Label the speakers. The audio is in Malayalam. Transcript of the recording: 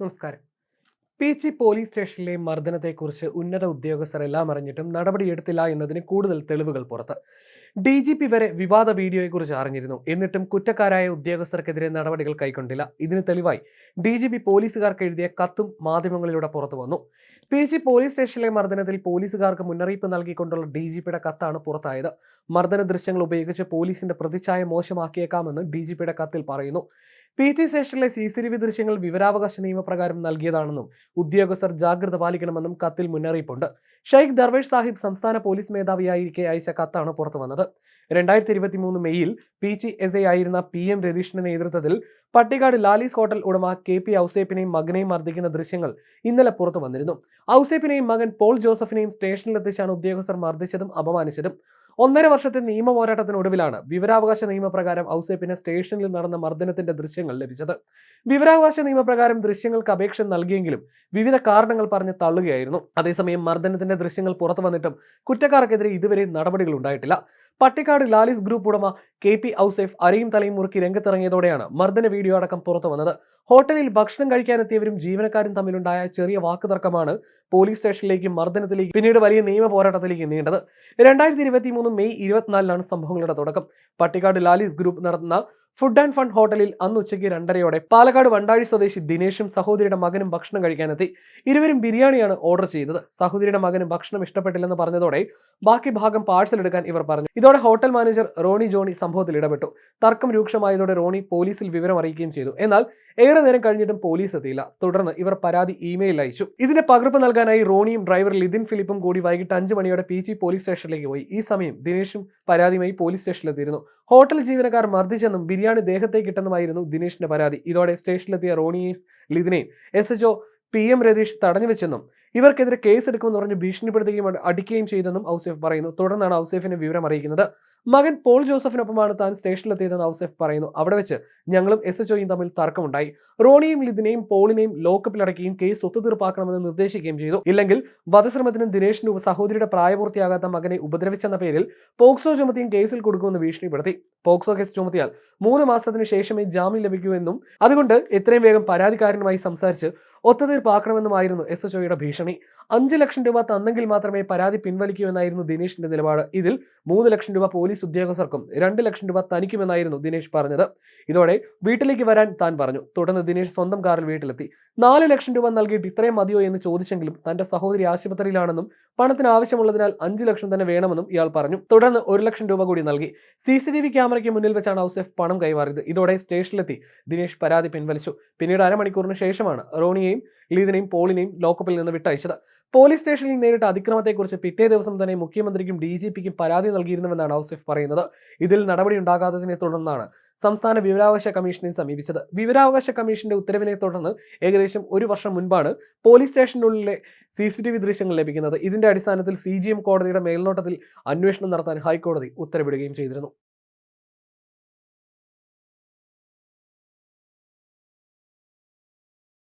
Speaker 1: നമസ്കാരം. പീച്ചി പോലീസ് സ്റ്റേഷനിലെ മർദ്ദനത്തെക്കുറിച്ച് ഉന്നത ഉദ്യോഗസ്ഥർ എല്ലാം അറിഞ്ഞിട്ടും നടപടിയെടുത്തില്ല എന്നതിന് കൂടുതൽ തെളിവുകൾ പുറത്ത്. ഡി. ജി. പി വരെ വിവാദ വീഡിയോയെക്കുറിച്ച് അറിഞ്ഞിരുന്നു. എന്നിട്ടും കുറ്റക്കാരായ ഉദ്യോഗസ്ഥർക്കെതിരെ നടപടികൾ കൈക്കൊണ്ടില്ല. ഇതിന് തെളിവായി ഡി. ജി. പി പോലീസുകാർക്ക് എഴുതിയ കത്തും മാധ്യമങ്ങളിലൂടെ പുറത്തു വന്നു. പി. ജി. പോലീസ് സ്റ്റേഷനിലെ മർദ്ദനത്തിൽ പോലീസുകാർക്ക് മുന്നറിയിപ്പ് നൽകിക്കൊണ്ടുള്ള ഡി. ജി. പിയുടെ കത്താണ് പുറത്തായത്. മർദ്ദന ദൃശ്യങ്ങൾ ഉപയോഗിച്ച് പോലീസിന്റെ പ്രതിച്ഛായ മോശമാക്കിയേക്കാമെന്ന് ഡി. ജി. പിയുടെ കത്തിൽ പറയുന്നു. പി ജി സ്റ്റേഷനിലെ സി സി ടി വി ദൃശ്യങ്ങൾ വിവരാവകാശ നിയമപ്രകാരം നൽകിയതാണെന്നും ഉദ്യോഗസ്ഥർ ജാഗ്രത പാലിക്കണമെന്നും കത്തിൽ മുന്നറിയിപ്പുണ്ട്. ഷെയ്ഖ് ദർവേഷ് സാഹിബ് സംസ്ഥാന പോലീസ് മേധാവിയായിരിക്കെ അയച്ച കത്താണ് പുറത്തു വന്നത്. രണ്ടായിരത്തി ഇരുപത്തി മൂന്ന് മെയ്യിൽ പി ജി എസ് ഐ ആയിരുന്ന പി എം രതീഷിന്റെ നേതൃത്വത്തിൽ പട്ടിക്കാട് ലാലീസ് ഹോട്ടൽ ഉടമ കെ പി ഔസേപ്പിനെയും മകനെയും മർദ്ദിക്കുന്ന ദൃശ്യങ്ങൾ ഇന്നലെ പുറത്തു വന്നിരുന്നു. ഔസേപ്പിനെയും മകൻ പോൾ ജോസഫിനെയും സ്റ്റേഷനിലെത്തിച്ചാണ് ഉദ്യോഗസ്ഥർ മർദ്ദിച്ചതും അപമാനിച്ചതും. ഒന്നര വർഷത്തെ നിയമ പോരാട്ടത്തിനൊടുവിലാണ് വിവരാവകാശ നിയമപ്രകാരം ഔസേപ്പിന് സ്റ്റേഷനിൽ നടന്ന മർദ്ദനത്തിന്റെ ദൃശ്യങ്ങൾ ലഭിച്ചത്. വിവരാവകാശ നിയമപ്രകാരം ദൃശ്യങ്ങൾക്ക് അപേക്ഷ നൽകിയെങ്കിലും വിവിധ കാരണങ്ങൾ പറഞ്ഞ് തള്ളുകയായിരുന്നു. അതേസമയം മർദ്ദനത്തിന്റെ ദൃശ്യങ്ങൾ പുറത്തു വന്നിട്ടും കുറ്റക്കാർക്കെതിരെ ഇതുവരെ നടപടികൾ ഉണ്ടായിട്ടില്ല. പട്ടിക്കാട് ലാലിസ് ഗ്രൂപ്പ് ഉടമ കെ പി ഔസേഫ് അരയും തലയും മുറുക്കി രംഗത്തിറങ്ങിയതോടെയാണ് മർദ്ദന വീഡിയോ അടക്കം പുറത്തു വന്നത് ഹോട്ടലിൽ ഭക്ഷണം കഴിക്കാനെത്തിയവരും ജീവനക്കാരും തമ്മിലുണ്ടായ ചെറിയ വാക്കുതർക്കമാണ് പോലീസ് സ്റ്റേഷനിലേക്കും മർദ്ദനത്തിലേക്കും പിന്നീട് വലിയ നിയമ പോരാട്ടത്തിലേക്ക് നീണ്ടത്. രണ്ടായിരത്തി ഇരുപത്തി മൂന്ന് മെയ് ഇരുപത്തിനാലിനാണ് സംഭവങ്ങളുടെ തുടക്കം. പട്ടിക്കാട് ലാലിസ് ഗ്രൂപ്പ് നടത്തുന്ന ഫുഡ് ആൻഡ് ഫണ്ട് ഹോട്ടലിൽ അന്ന് ഉച്ചയ്ക്ക് രണ്ടരയോടെ പാലക്കാട് വണ്ടാഴി സ്വദേശി ദിനേശും സഹോദരിയുടെ മകനും ഭക്ഷണം കഴിക്കാനെത്തി. ഇരുവരും ബിരിയാണിയാണ് ഓർഡർ ചെയ്തത്. സഹോദരിയുടെ മകന് ഭക്ഷണം ഇഷ്ടപ്പെട്ടില്ലെന്ന് പറഞ്ഞതോടെ ബാക്കി ഭാഗം പാഴ്സൽ എടുക്കാൻ ഇവർ പറഞ്ഞു. ഇതോടെ ഹോട്ടൽ മാനേജർ റോണി ജോണി സംഭവത്തിൽ ഇടപെട്ടു. തർക്കം രൂക്ഷമായതോടെ റോണി പോലീസിൽ വിവരം അറിയിക്കുകയും ചെയ്തു. എന്നാൽ ഏറെ നേരം കഴിഞ്ഞിട്ടും പോലീസ് എത്തിയില്ല. തുടർന്ന് ഇവർ പരാതി ഇമെയിൽ അയച്ചു. ഇതിന്റെ പകർപ്പ് നൽകാനായി റോണിയും ഡ്രൈവർ ലിതിൻ ഫിലിപ്പും കൂടി വൈകിട്ട് അഞ്ച് മണിയോടെ പി പോലീസ് സ്റ്റേഷനിലേക്ക് പോയി. ഈ സമയം ദിനേശും പരാതിയുമായി പോലീസ് സ്റ്റേഷനിലെത്തിയിരുന്നു. ഹോട്ടൽ ജീവനക്കാർ മർദ്ദിച്ചെന്നും ബിരിയാണി ദേഹത്തേക്ക് ഇട്ടെന്നുമായിരുന്നു ദിനേഷിന്റെ പരാതി. ഇതോടെ സ്റ്റേഷനിലെത്തിയ റോണിയെയും ലിതിനെയും S H P M Ratheesh തടഞ്ഞു വെച്ചെന്നും ഇവർക്കെതിരെ കേസെടുക്കുമെന്ന് പറഞ്ഞ് ഭീഷണിപ്പെടുത്തുകയും അടിക്കുകയും ചെയ്തെന്നും ഔസേഫ് പറയുന്നു. തുടർന്നാണ് ഔസേഫിനെ വിവരം അറിയിക്കുന്നത്. മകൻ പോൾ ജോസഫിനൊപ്പമാണ് താൻ സ്റ്റേഷനിലെത്തിയതെന്ന് ഔസേഫ് പറയുന്നു. അവിടെ വെച്ച് ഞങ്ങളും എസ് എച്ച് ഒയും തമ്മിൽ തർക്കമുണ്ടായി. റോണിയും ലിദിനെയും പോളിനെയും ലോക്കപ്പിൽ ലോക്കപ്പിലടക്കുകയും കേസ് ഒത്തുതീർപ്പാക്കണമെന്ന് നിർദ്ദേശിക്കുകയും ചെയ്തു. ഇല്ലെങ്കിൽ വധശ്രമത്തിനും ദിനേഷിന്റെ സഹോദരിയുടെ പ്രായപൂർത്തിയാകാത്ത മകനെ ഉപദ്രവിച്ചെന്ന പേരിൽ പോക്സോ ചുമത്തിയും കേസിൽ കൊടുക്കുമെന്ന് ഭീഷണിപ്പെടുത്തി. പോക്സോ കേസ് ചുമത്തിയാൽ മൂന്ന് മാസത്തിന് ശേഷമേ ജാമ്യം ലഭിക്കൂ എന്നും അതുകൊണ്ട് എത്രയും വേഗം പരാതിക്കാരനുമായി സംസാരിച്ച് ഒത്തുതീർപ്പാക്കണമെന്നുമായിരുന്നു എസ് എച്ച് ഒയുടെ ഭീഷണി. അഞ്ച് ലക്ഷം രൂപ തന്നെങ്കിൽ മാത്രമേ പരാതി പിൻവലിക്കൂ എന്നായിരുന്നു ദിനേഷിന്റെ നിലപാട്. ഇതിൽ മൂന്ന് ലക്ഷം രൂപ പോലീസ് ഉദ്യോഗസ്ഥർക്കും രണ്ട് ലക്ഷം രൂപ തനിക്കുമെന്നായിരുന്നു ദിനേഷ് പറഞ്ഞത്. ഇതോടെ വീട്ടിലേക്ക് വരാൻ താൻ പറഞ്ഞു. തുടർന്ന് ദിനേഷ് സ്വന്തം കാറിൽ വീട്ടിലെത്തി. നാല് ലക്ഷം രൂപ നൽകിയിട്ട് ഇത്രയും മതിയോ എന്ന് ചോദിച്ചെങ്കിലും തന്റെ സഹോദരി ആശുപത്രിയിലാണെന്നും പണത്തിന് ആവശ്യമുള്ളതിനാൽ അഞ്ച് ലക്ഷം തന്നെ വേണമെന്നും ഇയാൾ പറഞ്ഞു. തുടർന്ന് ഒരു ലക്ഷം രൂപ കൂടി നൽകി. സി സി ടി വി ക്യാമറയ്ക്ക് മുന്നിൽ വെച്ചാണ് ഔസഫ് പണം കൈമാറിയത്. ഇതോടെ സ്റ്റേഷനിലെത്തി ദിനേഷ് പരാതി പിൻവലിച്ചു. പിന്നീട് അരമണിക്കൂറിന് ശേഷമാണ് റോണിയെയും ലീദിനെയും പോളിനെയും ലോക്കപ്പിൽ നിന്ന് വിട്ടയച്ചത്. പോലീസ് സ്റ്റേഷനിൽ നേരിട്ട അതിക്രമത്തെക്കുറിച്ച് പിറ്റേ ദിവസം തന്നെ മുഖ്യമന്ത്രിക്കും ഡി ജി പിക്കും പരാതി നൽകിയിരുന്നുവെന്നാണ് ഔസഫ് പറയുന്നത്. ഇതിൽ നടപടി ഉണ്ടാകാത്തതിനെ തുടർന്നാണ് സംസ്ഥാന വിവരാവകാശ കമ്മീഷനെ സമീപിച്ചത്. വിവരാവകാശ കമ്മീഷന്റെ ഉത്തരവിനെ തുടർന്ന് ഏകദേശം ഒരു വർഷം മുൻപാണ് പോലീസ് സ്റ്റേഷനുള്ളിലെ സി സി ടി വി ദൃശ്യങ്ങൾ ലഭിക്കുന്നത്. ഇതിന്റെ അടിസ്ഥാനത്തിൽ സി ജി എം കോടതിയുടെ മേൽനോട്ടത്തിൽ അന്വേഷണം നടത്താൻ ഹൈക്കോടതി ഉത്തരവിടുകയും ചെയ്തിരുന്നു.